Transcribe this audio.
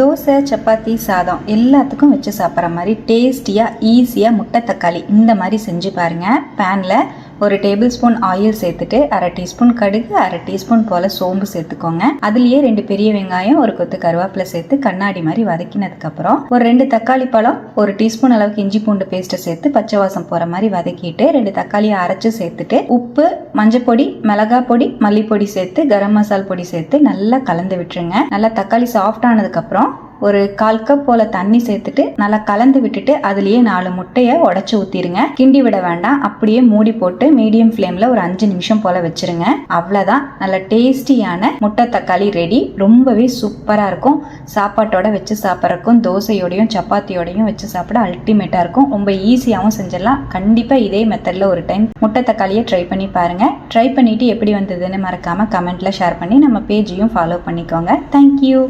தோசை சப்பாத்தி சாதம் எல்லாத்துக்கும் வச்சு சாப்பிட்ற மாதிரி டேஸ்டியாக ஈஸியாக முட்டை தக்காளி இந்த மாதிரி செஞ்சு பாருங்கள் பேனில் ஒரு டேபிள் ஸ்பூன் ஆயில் சேர்த்துட்டு அரை டீஸ்பூன் கடுகு அரை டீஸ்பூன் போல் சோம்பு சேர்த்துக்கோங்க. அதுலேயே ரெண்டு பெரிய வெங்காயம் ஒரு கொத்து கருவேப்பிலை சேர்த்து கண்ணாடி மாதிரி வதக்கினதுக்கப்புறம் ஒரு ரெண்டு தக்காளி பழம் ஒரு டீஸ்பூன் அளவுக்கு இஞ்சி பூண்டு பேஸ்ட்டை சேர்த்து பச்சை வாசம் போகிற மாதிரி வதக்கிட்டு ரெண்டு தக்காளியை அரைச்சு சேர்த்துட்டு உப்பு மஞ்சப்பொடி மிளகா பொடி மல்லிப்பொடி சேர்த்து கரம் மசால் பொடி சேர்த்து நல்லா கலந்து விட்டுருங்க. நல்லா தக்காளி சாஃப்ட் ஆனதுக்கப்புறம் ஒரு கால் கப் போல தண்ணி சேர்த்துட்டு நல்லா கலந்து விட்டுட்டு அதுலயே நாலு முட்டையை உடச்சி ஊற்றிடுங்க கிண்டி விட வேண்டாம். அப்படியே மூடி போட்டு மீடியம் ஃப்ளேம்ல ஒரு அஞ்சு நிமிஷம் போல வச்சிருங்க. அவ்வளவுதான். நல்ல டேஸ்டியான முட்டை தக்காளி ரெடி ரொம்பவே சூப்பரா இருக்கும். சாப்பாட்டோட வச்சு சாப்பிட்றக்கும் தோசையோடையும் சப்பாத்தியோடையும் வச்சு சாப்பிட அல்டிமேட்டா இருக்கும். ரொம்ப ஈஸியாகவும் செஞ்சிடலாம். கண்டிப்பா இதே மெத்தட்ல ஒரு டைம் முட்டை தக்காளியை ட்ரை பண்ணி பாருங்க. ட்ரை பண்ணிட்டு எப்படி வந்ததுன்னு மறக்காம கமெண்ட்ல ஷேர் பண்ணி நம்ம பேஜையும் ஃபாலோ பண்ணிக்கோங்க. தேங்க்யூ